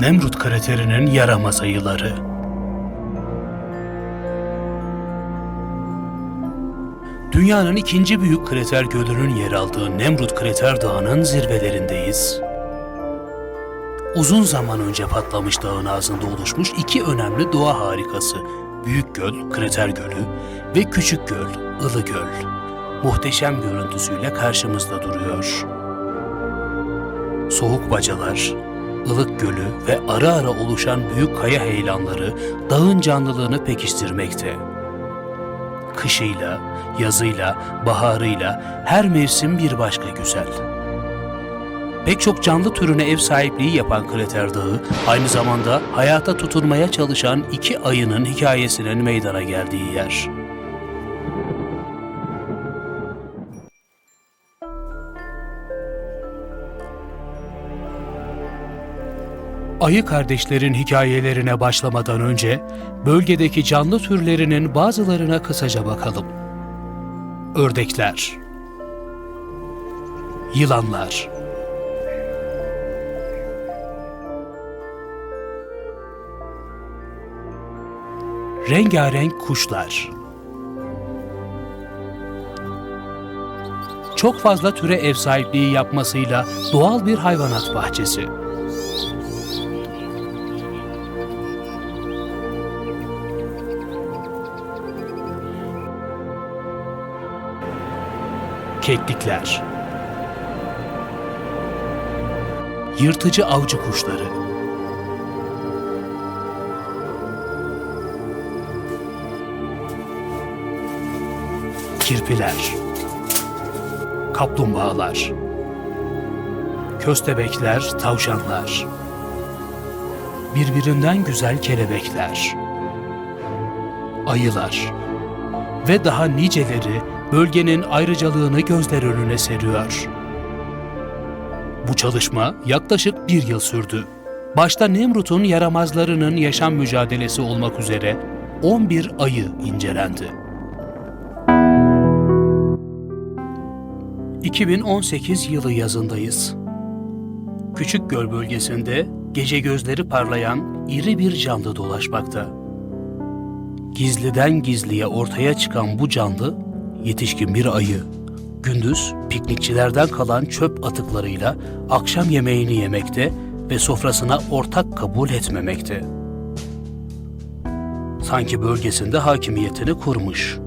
Nemrut kraterinin yaramaz ayıları. Dünyanın ikinci büyük krater gölünün yer aldığı Nemrut Krater Dağı'nın zirvelerindeyiz. Uzun zaman önce patlamış dağın ağzında oluşmuş iki önemli doğa harikası, Büyük Göl, Krater Gölü ve Küçük Göl, Ilı Göl. Muhteşem görüntüsüyle karşımızda duruyor. Soğuk bacalar, ılık gölü ve ara ara oluşan büyük kaya heyelanları dağın canlılığını pekiştirmekte. Kışıyla, yazıyla, baharıyla her mevsim bir başka güzel. Pek çok canlı türüne ev sahipliği yapan Krater Dağı, aynı zamanda hayata tutunmaya çalışan iki ayının hikayesinin meydana geldiği yer. Ayı kardeşlerin hikayelerine başlamadan önce bölgedeki canlı türlerinin bazılarına kısaca bakalım. Ördekler, yılanlar, rengarenk kuşlar. Çok fazla türe ev sahipliği yapmasıyla doğal bir hayvanat bahçesi. Keklikler Yırtıcı avcı kuşları. Kirpiler. Kaplumbağalar. Köstebekler, tavşanlar. Birbirinden güzel kelebekler. Ayılar. Ve daha niceleri bölgenin ayrıcalığını gözler önüne seriyor. Bu çalışma yaklaşık bir yıl sürdü. Başta Nemrut'un yaramazlarının yaşam mücadelesi olmak üzere 11 ayı incelendi. 2018 yılı yazındayız. Küçük Göl bölgesinde gece gözleri parlayan iri bir canlı dolaşmakta. Gizliden gizliye ortaya çıkan bu canlı yetişkin bir ayı. Gündüz piknikçilerden kalan çöp atıklarıyla akşam yemeğini yemekte ve sofrasına ortak kabul etmemekte. Sanki bölgesinde hakimiyetini kurmuş.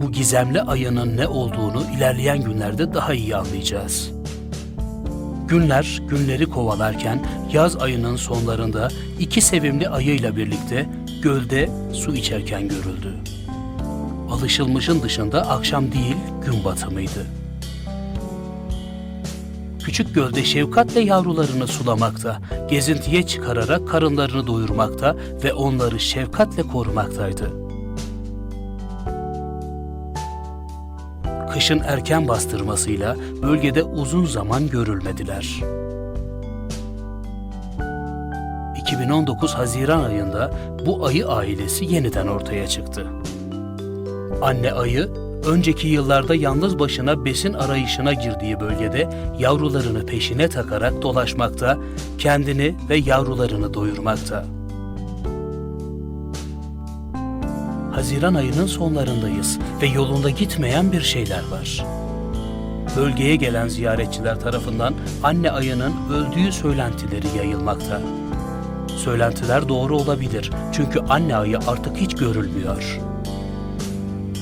Bu gizemli ayının ne olduğunu ilerleyen günlerde daha iyi anlayacağız. Günler günleri kovalarken yaz ayının sonlarında iki sevimli ayıyla birlikte gölde su içerken görüldü alışılmışın dışında akşam değil gün batımıydı. Küçük gölde şefkatle yavrularını sulamakta, gezintiye çıkararak karınlarını doyurmakta ve onları şefkatle korumaktaydı. Kışın erken bastırmasıyla bölgede uzun zaman görülmediler. 2019 Haziran ayında bu ayı ailesi yeniden ortaya çıktı. Anne ayı, önceki yıllarda yalnız başına besin arayışına girdiği bölgede yavrularını peşine takarak dolaşmakta, kendini ve yavrularını doyurmakta. Haziran ayının sonlarındayız ve yolunda gitmeyen bir şeyler var. Bölgeye gelen ziyaretçiler tarafından anne ayının öldüğü söylentileri yayılmakta. Söylentiler doğru olabilir çünkü anne ayı artık hiç görülmüyor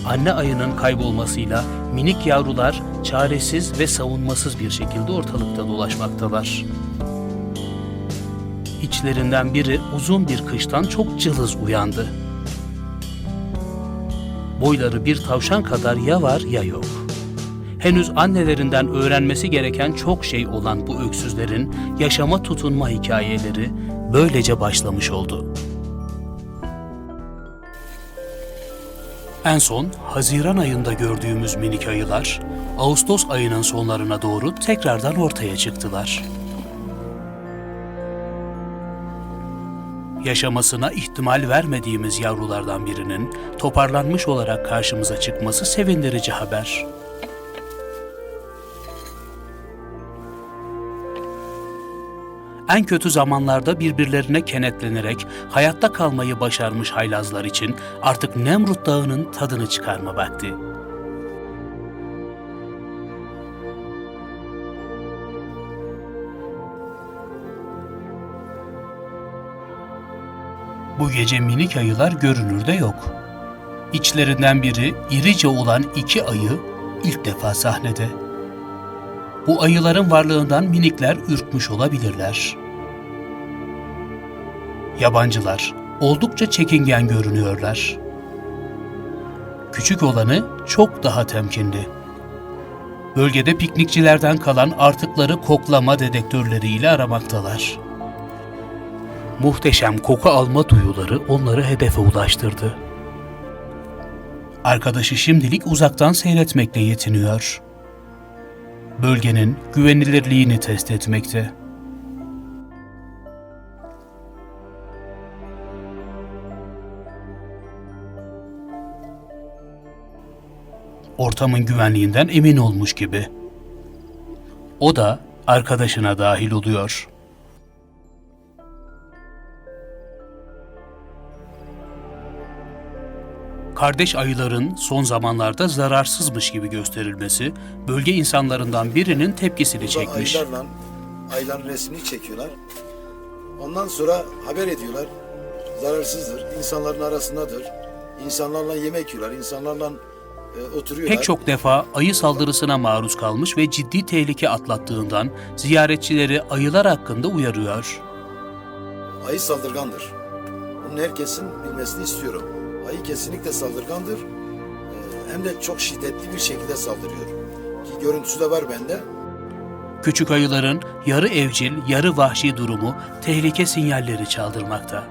anne ayının kaybolmasıyla minik yavrular çaresiz ve savunmasız bir şekilde ortalıkta dolaşmaktalar. İçlerinden biri uzun bir kıştan çok cılız uyandı. Boyları bir tavşan kadar ya var ya yok. Henüz annelerinden öğrenmesi gereken çok şey olan bu öksüzlerin yaşama tutunma hikayeleri böylece başlamış oldu.'' En son Haziran ayında gördüğümüz minik ayılar, Ağustos ayının sonlarına doğru tekrardan ortaya çıktılar. Yaşamasına ihtimal vermediğimiz yavrulardan birinin toparlanmış olarak karşımıza çıkması sevindirici haber. En kötü zamanlarda birbirlerine kenetlenerek hayatta kalmayı başarmış haylazlar için artık Nemrut Dağı'nın tadını çıkarma vakti. Bu gece minik ayılar görünürde yok. İçlerinden biri irice olan iki ayı ilk defa sahnede. Bu ayıların varlığından minikler ürkmüş olabilirler. Yabancılar oldukça çekingen görünüyorlar. Küçük olanı çok daha temkinli. Bölgede piknikçilerden kalan artıkları koklama dedektörleriyle aramaktalar. Muhteşem koku alma duyuları onları hedefe ulaştırdı. Arkadaşı şimdilik uzaktan seyretmekle yetiniyor. Bölgenin güvenilirliğini test etmekte. Ortamın güvenliğinden emin olmuş gibi. O da arkadaşına dahil oluyor. Kardeş ayıların son zamanlarda zararsızmış gibi gösterilmesi bölge insanlarından birinin tepkisini Burada çekmiş. ayılarla ayıların resmini çekiyorlar. Ondan sonra haber ediyorlar. Zararsızdır, insanların arasındadır. İnsanlarla yemek yiyorlar, insanlarla e, oturuyorlar. Pek çok defa ayı saldırısına maruz kalmış ve ciddi tehlike atlattığından ziyaretçileri ayılar hakkında uyarıyor. Ayı saldırgandır. Bunu herkesin bilmesini istiyorum. Ayı kesinlikle saldırgandır. E, hem de çok şiddetli bir şekilde saldırıyor. Ki görüntüsü de var bende. Küçük ayıların yarı evcil, yarı vahşi durumu tehlike sinyalleri çaldırmakta.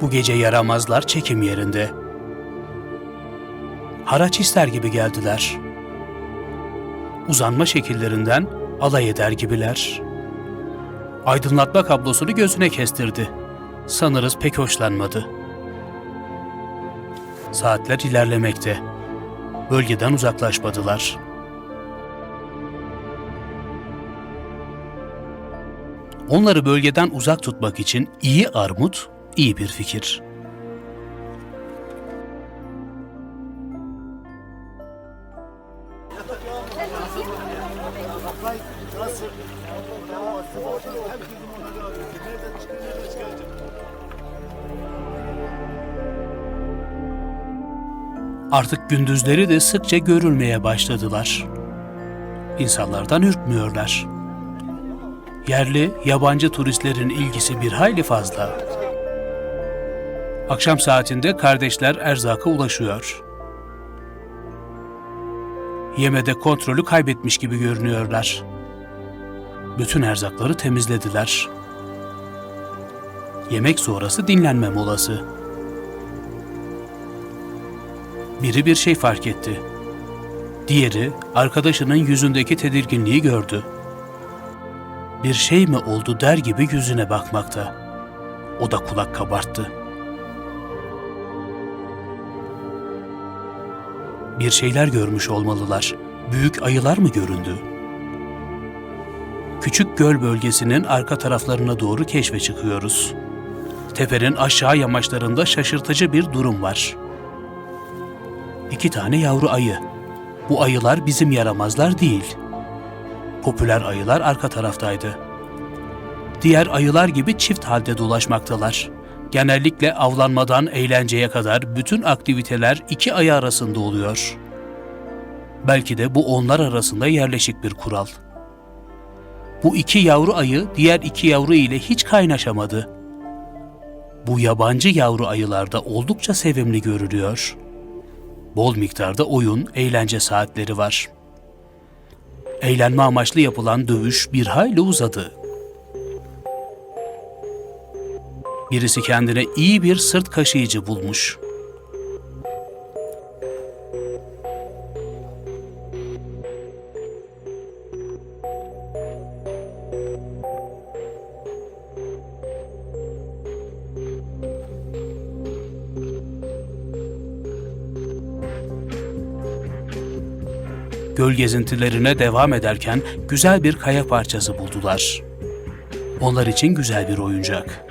Bu gece yaramazlar çekim yerinde. Haraç ister gibi geldiler. Uzanma şekillerinden alay eder gibiler. Aydınlatma kablosunu gözüne kestirdi. Sanırız pek hoşlanmadı. Saatler ilerlemekte bölgeden uzaklaşmadılar. Onları bölgeden uzak tutmak için iyi armut iyi bir fikir. Artık gündüzleri de sıkça görülmeye başladılar. İnsanlardan ürkmüyorlar. Yerli, yabancı turistlerin ilgisi bir hayli fazla. Akşam saatinde kardeşler erzaka ulaşıyor. Yemede kontrolü kaybetmiş gibi görünüyorlar. Bütün erzakları temizlediler. Yemek sonrası dinlenme molası. Biri bir şey fark etti. Diğeri arkadaşının yüzündeki tedirginliği gördü. Bir şey mi oldu der gibi yüzüne bakmakta. O da kulak kabarttı. Bir şeyler görmüş olmalılar. Büyük ayılar mı göründü? Küçük göl bölgesinin arka taraflarına doğru keşfe çıkıyoruz. Tepenin aşağı yamaçlarında şaşırtıcı bir durum var. İki tane yavru ayı. Bu ayılar bizim yaramazlar değil. Popüler ayılar arka taraftaydı. Diğer ayılar gibi çift halde dolaşmaktalar. Genellikle avlanmadan eğlenceye kadar bütün aktiviteler iki ayı arasında oluyor. Belki de bu onlar arasında yerleşik bir kural. Bu iki yavru ayı diğer iki yavru ile hiç kaynaşamadı. Bu yabancı yavru ayılar da oldukça sevimli görülüyor. Bol miktarda oyun, eğlence saatleri var. Eğlenme amaçlı yapılan dövüş bir hayli uzadı. Birisi kendine iyi bir sırt kaşıyıcı bulmuş. Gezintilerine devam ederken güzel bir kaya parçası buldular. Onlar için güzel bir oyuncak.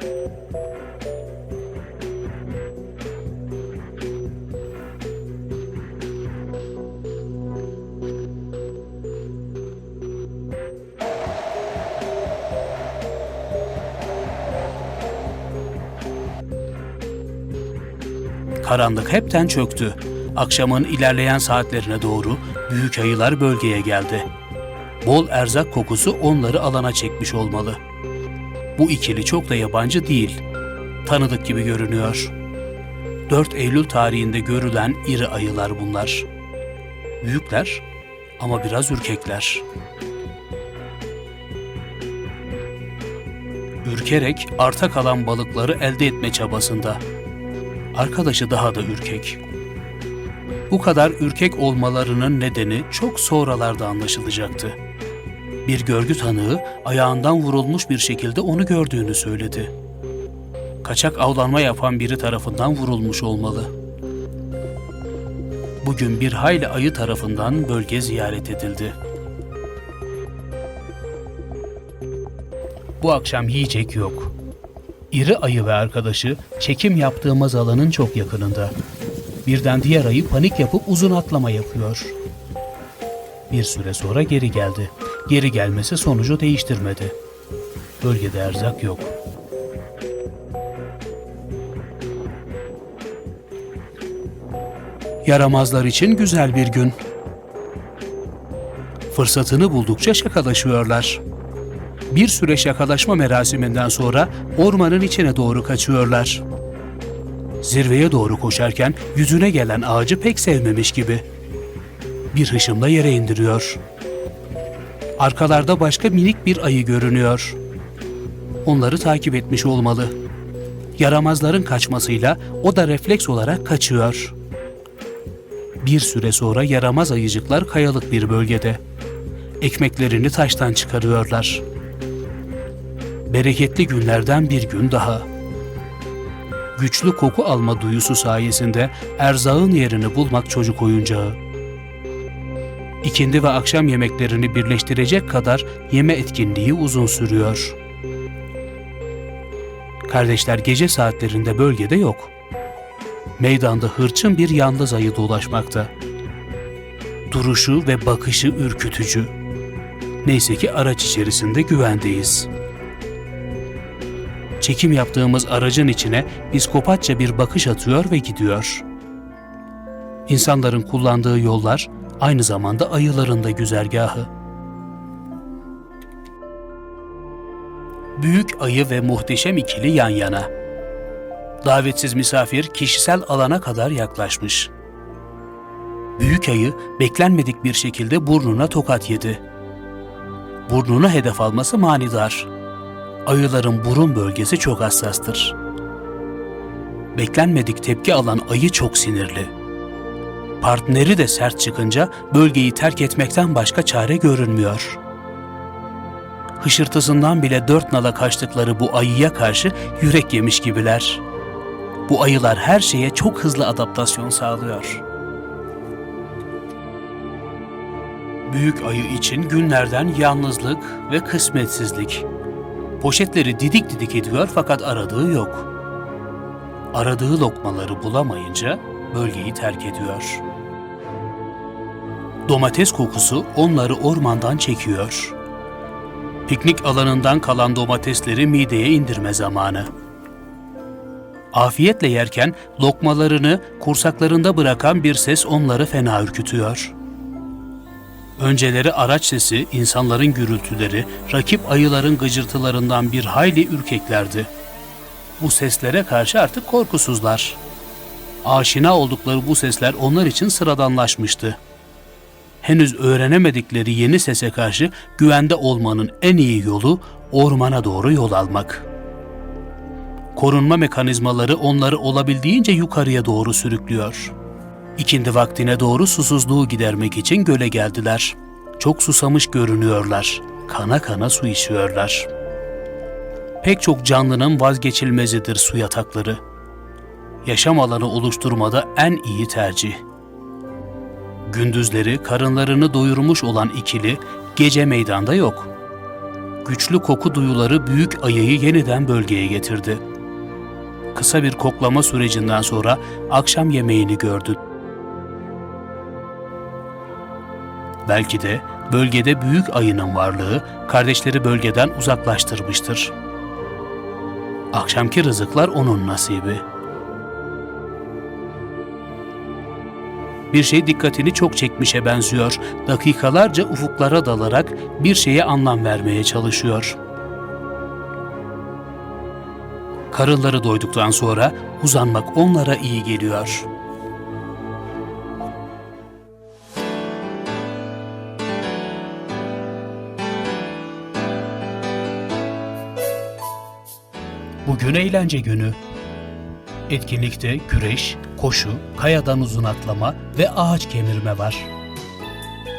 Karanlık hepten çöktü. Akşamın ilerleyen saatlerine doğru büyük ayılar bölgeye geldi. Bol erzak kokusu onları alana çekmiş olmalı. Bu ikili çok da yabancı değil. Tanıdık gibi görünüyor. 4 Eylül tarihinde görülen iri ayılar bunlar. Büyükler ama biraz ürkekler. Ürkerek arta kalan balıkları elde etme çabasında. Arkadaşı daha da ürkek. Bu kadar ürkek olmalarının nedeni çok sonralarda anlaşılacaktı. Bir görgü tanığı ayağından vurulmuş bir şekilde onu gördüğünü söyledi. Kaçak avlanma yapan biri tarafından vurulmuş olmalı. Bugün bir hayli ayı tarafından bölge ziyaret edildi. Bu akşam yiyecek yok. İri ayı ve arkadaşı çekim yaptığımız alanın çok yakınında. Birden diğer ayı panik yapıp uzun atlama yapıyor. Bir süre sonra geri geldi. Geri gelmesi sonucu değiştirmedi. Bölgede erzak yok. Yaramazlar için güzel bir gün. Fırsatını buldukça şakalaşıyorlar. Bir süre şakalaşma merasiminden sonra ormanın içine doğru kaçıyorlar. Zirveye doğru koşarken yüzüne gelen ağacı pek sevmemiş gibi. Bir hışımla yere indiriyor. Arkalarda başka minik bir ayı görünüyor. Onları takip etmiş olmalı. Yaramazların kaçmasıyla o da refleks olarak kaçıyor. Bir süre sonra yaramaz ayıcıklar kayalık bir bölgede. Ekmeklerini taştan çıkarıyorlar. Bereketli günlerden bir gün daha. Güçlü koku alma duyusu sayesinde erzağın yerini bulmak çocuk oyuncağı. İkindi ve akşam yemeklerini birleştirecek kadar yeme etkinliği uzun sürüyor. Kardeşler gece saatlerinde bölgede yok. Meydanda hırçın bir yalnız ayı dolaşmakta. Duruşu ve bakışı ürkütücü. Neyse ki araç içerisinde güvendeyiz. Çekim yaptığımız aracın içine psikopatça bir bakış atıyor ve gidiyor. İnsanların kullandığı yollar aynı zamanda ayıların da güzergahı. Büyük ayı ve muhteşem ikili yan yana. Davetsiz misafir kişisel alana kadar yaklaşmış. Büyük ayı beklenmedik bir şekilde burnuna tokat yedi. Burnuna hedef alması manidar. Ayıların burun bölgesi çok hassastır. Beklenmedik tepki alan ayı çok sinirli. Partneri de sert çıkınca bölgeyi terk etmekten başka çare görünmüyor. Hışırtısından bile dört nala kaçtıkları bu ayıya karşı yürek yemiş gibiler. Bu ayılar her şeye çok hızlı adaptasyon sağlıyor. Büyük ayı için günlerden yalnızlık ve kısmetsizlik. Poşetleri didik didik ediyor fakat aradığı yok. Aradığı lokmaları bulamayınca bölgeyi terk ediyor. Domates kokusu onları ormandan çekiyor. Piknik alanından kalan domatesleri mideye indirme zamanı. Afiyetle yerken lokmalarını kursaklarında bırakan bir ses onları fena ürkütüyor. Önceleri araç sesi, insanların gürültüleri, rakip ayıların gıcırtılarından bir hayli ürkeklerdi. Bu seslere karşı artık korkusuzlar. Aşina oldukları bu sesler onlar için sıradanlaşmıştı. Henüz öğrenemedikleri yeni sese karşı güvende olmanın en iyi yolu ormana doğru yol almak. Korunma mekanizmaları onları olabildiğince yukarıya doğru sürüklüyor.'' İkindi vaktine doğru susuzluğu gidermek için göle geldiler. Çok susamış görünüyorlar. Kana kana su içiyorlar. Pek çok canlının vazgeçilmezidir su yatakları. Yaşam alanı oluşturmada en iyi tercih. Gündüzleri karınlarını doyurmuş olan ikili gece meydanda yok. Güçlü koku duyuları büyük ayıyı yeniden bölgeye getirdi. Kısa bir koklama sürecinden sonra akşam yemeğini gördü. Belki de bölgede büyük ayının varlığı kardeşleri bölgeden uzaklaştırmıştır. Akşamki rızıklar onun nasibi. Bir şey dikkatini çok çekmişe benziyor. Dakikalarca ufuklara dalarak bir şeye anlam vermeye çalışıyor. Karınları doyduktan sonra uzanmak onlara iyi geliyor. Bugün eğlence günü. Etkinlikte güreş, koşu, kayadan uzun atlama ve ağaç kemirme var.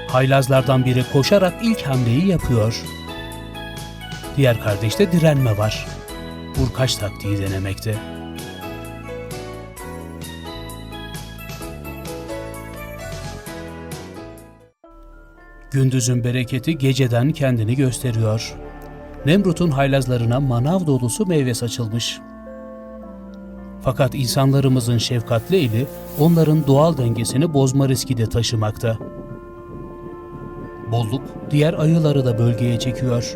Haylazlardan biri koşarak ilk hamleyi yapıyor. Diğer kardeşte direnme var. Vurkaç taktiği denemekte. Gündüzün bereketi geceden kendini gösteriyor. Nemrut'un haylazlarına manav dolusu meyve saçılmış. Fakat insanlarımızın şefkatli eli onların doğal dengesini bozma riski de taşımakta. Bolluk diğer ayıları da bölgeye çekiyor.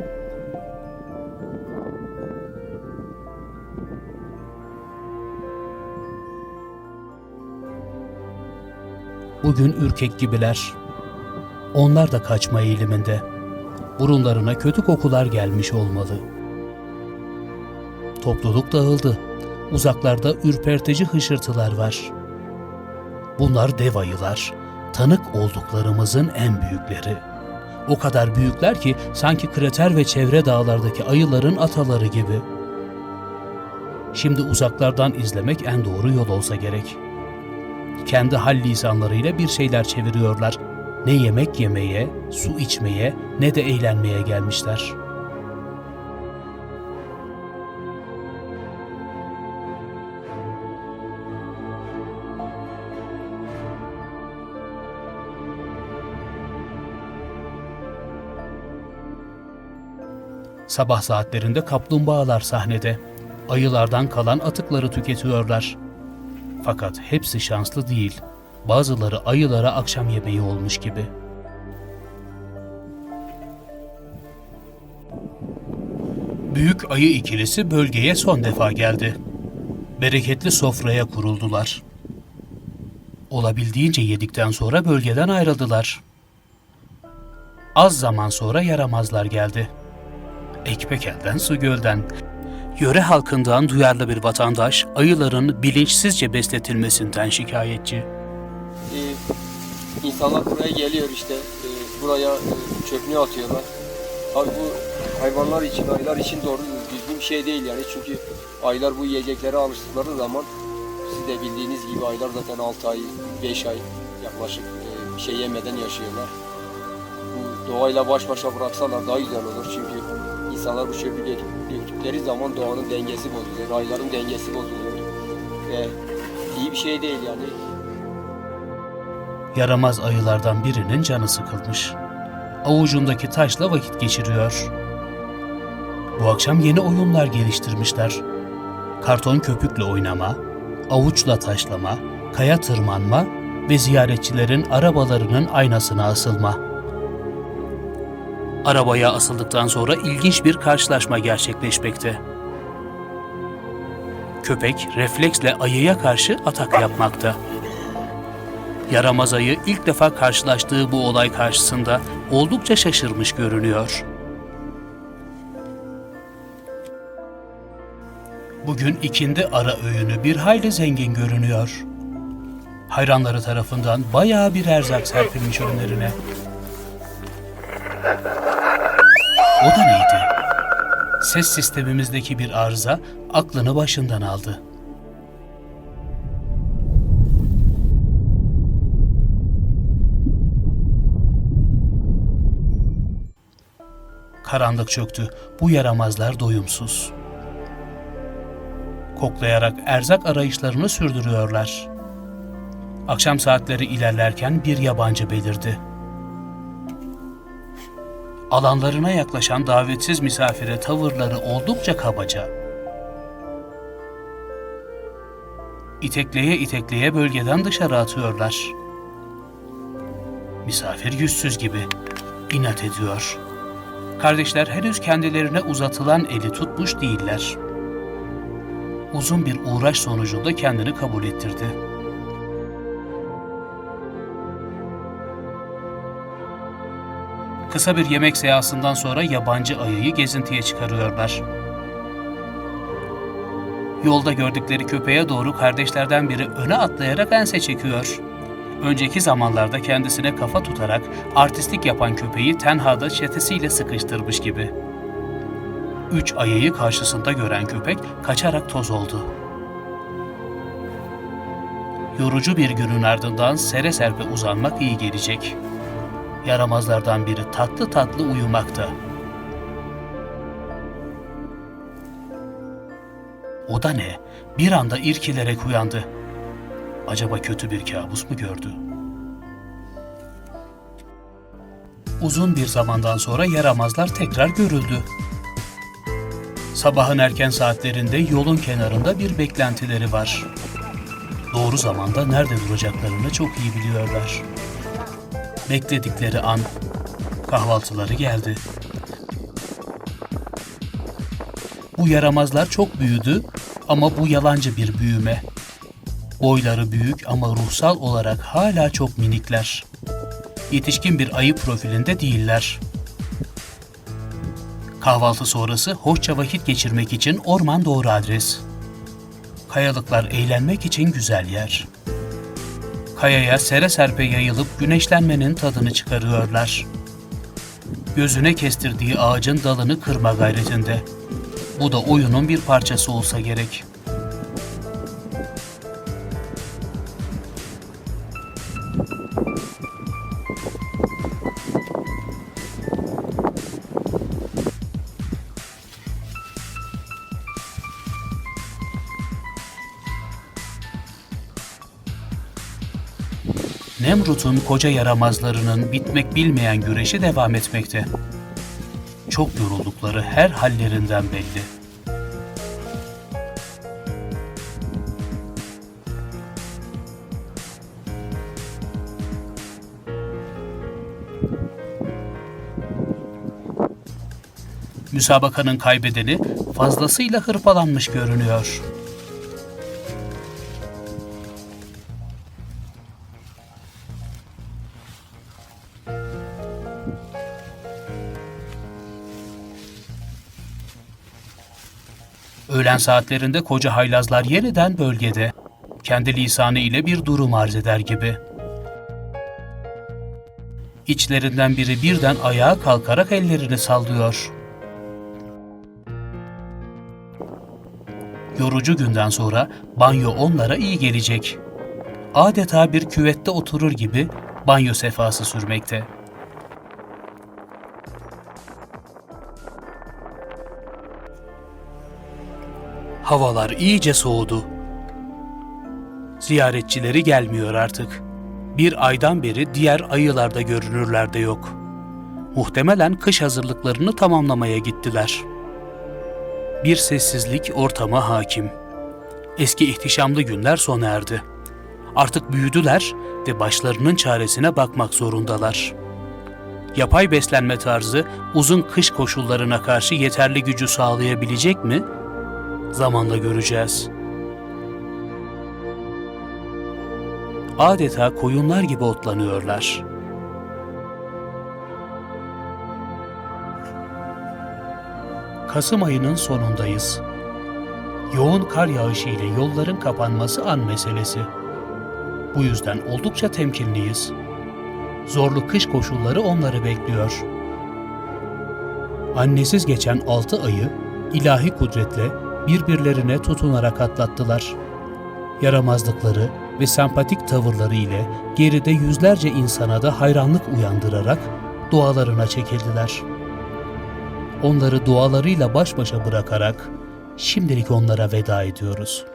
Bugün ürkek gibiler. Onlar da kaçma eğiliminde. Burunlarına kötü kokular gelmiş olmalı. Topluluk dağıldı. Uzaklarda ürpertici hışırtılar var. Bunlar dev ayılar. Tanık olduklarımızın en büyükleri. O kadar büyükler ki sanki krater ve çevre dağlardaki ayıların ataları gibi. Şimdi uzaklardan izlemek en doğru yol olsa gerek. Kendi hal lisanlarıyla bir şeyler çeviriyorlar. Ne yemek yemeye, su içmeye ne de eğlenmeye gelmişler.'' Sabah saatlerinde kaplumbağalar sahnede. Ayılardan kalan atıkları tüketiyorlar. Fakat hepsi şanslı değil. Bazıları ayılara akşam yemeği olmuş gibi. Büyük ayı ikilisi bölgeye son defa geldi. Bereketli sofraya kuruldular. Olabildiğince yedikten sonra bölgeden ayrıldılar. Az zaman sonra yaramazlar geldi. Ekmek elden su gölden. Yöre halkından duyarlı bir vatandaş ayıların bilinçsizce besletilmesinden şikayetçi. Ee, insanlar buraya geliyor işte e, buraya e, çöpünü atıyorlar. Abi bu hayvanlar için, ayılar için doğru düzgün bir şey değil yani çünkü ayılar bu yiyeceklere alıştıkları zaman siz de bildiğiniz gibi aylar zaten 6 ay, 5 ay yaklaşık e, bir şey yemeden yaşıyorlar. Bu doğayla baş başa bıraksalar daha güzel olur çünkü insanlar bu çöpü dök- döktükleri zaman doğanın dengesi bozuluyor, ayların dengesi bozuluyor ve iyi bir şey değil yani. Yaramaz ayılardan birinin canı sıkılmış. Avucundaki taşla vakit geçiriyor. Bu akşam yeni oyunlar geliştirmişler. Karton köpükle oynama, avuçla taşlama, kaya tırmanma ve ziyaretçilerin arabalarının aynasına asılma. Arabaya asıldıktan sonra ilginç bir karşılaşma gerçekleşmekte. Köpek refleksle ayıya karşı atak yapmakta. Yaramaz ayı ilk defa karşılaştığı bu olay karşısında oldukça şaşırmış görünüyor. Bugün ikindi ara öğünü bir hayli zengin görünüyor. Hayranları tarafından bayağı bir erzak serpilmiş önlerine. O da neydi? Ses sistemimizdeki bir arıza aklını başından aldı. Karanlık çöktü. Bu yaramazlar doyumsuz. Koklayarak erzak arayışlarını sürdürüyorlar. Akşam saatleri ilerlerken bir yabancı belirdi. Alanlarına yaklaşan davetsiz misafire tavırları oldukça kabaca. İtekleye itekleye bölgeden dışarı atıyorlar. Misafir yüzsüz gibi inat ediyor. Kardeşler henüz kendilerine uzatılan eli tutmuş değiller. Uzun bir uğraş sonucunda kendini kabul ettirdi. Kısa bir yemek seansından sonra yabancı ayıyı gezintiye çıkarıyorlar. Yolda gördükleri köpeğe doğru kardeşlerden biri öne atlayarak ense çekiyor. Önceki zamanlarda kendisine kafa tutarak artistlik yapan köpeği tenhada çetesiyle sıkıştırmış gibi. Üç ayıyı karşısında gören köpek kaçarak toz oldu. Yorucu bir günün ardından sere serpe uzanmak iyi gelecek. Yaramazlardan biri tatlı tatlı uyumakta. O da ne? Bir anda irkilerek uyandı. Acaba kötü bir kabus mu gördü? Uzun bir zamandan sonra yaramazlar tekrar görüldü. Sabahın erken saatlerinde yolun kenarında bir beklentileri var. Doğru zamanda nerede duracaklarını çok iyi biliyorlar. Bekledikleri an kahvaltıları geldi. Bu yaramazlar çok büyüdü ama bu yalancı bir büyüme. Boyları büyük ama ruhsal olarak hala çok minikler. Yetişkin bir ayı profilinde değiller. Kahvaltı sonrası hoşça vakit geçirmek için orman doğru adres. Kayalıklar eğlenmek için güzel yer. Kayaya sere serpe yayılıp güneşlenmenin tadını çıkarıyorlar. Gözüne kestirdiği ağacın dalını kırma gayretinde. Bu da oyunun bir parçası olsa gerek. Nemrut'un koca yaramazlarının bitmek bilmeyen güreşi devam etmekte. Çok yoruldukları her hallerinden belli. Müsabakanın kaybedeni fazlasıyla hırpalanmış görünüyor. Öğlen saatlerinde koca haylazlar yeniden bölgede. Kendi lisanı ile bir durum arz eder gibi. İçlerinden biri birden ayağa kalkarak ellerini sallıyor. Yorucu günden sonra banyo onlara iyi gelecek. Adeta bir küvette oturur gibi banyo sefası sürmekte. Havalar iyice soğudu. Ziyaretçileri gelmiyor artık. Bir aydan beri diğer ayılarda görünürler de yok. Muhtemelen kış hazırlıklarını tamamlamaya gittiler. Bir sessizlik ortama hakim. Eski ihtişamlı günler sona erdi. Artık büyüdüler ve başlarının çaresine bakmak zorundalar. Yapay beslenme tarzı uzun kış koşullarına karşı yeterli gücü sağlayabilecek mi? Zamanla göreceğiz. Adeta koyunlar gibi otlanıyorlar. Kasım ayının sonundayız. Yoğun kar yağışı ile yolların kapanması an meselesi. Bu yüzden oldukça temkinliyiz. Zorlu kış koşulları onları bekliyor. Annesiz geçen altı ayı ilahi kudretle birbirlerine tutunarak atlattılar. Yaramazlıkları ve sempatik tavırları ile geride yüzlerce insana da hayranlık uyandırarak dualarına çekildiler. Onları dualarıyla baş başa bırakarak şimdilik onlara veda ediyoruz.''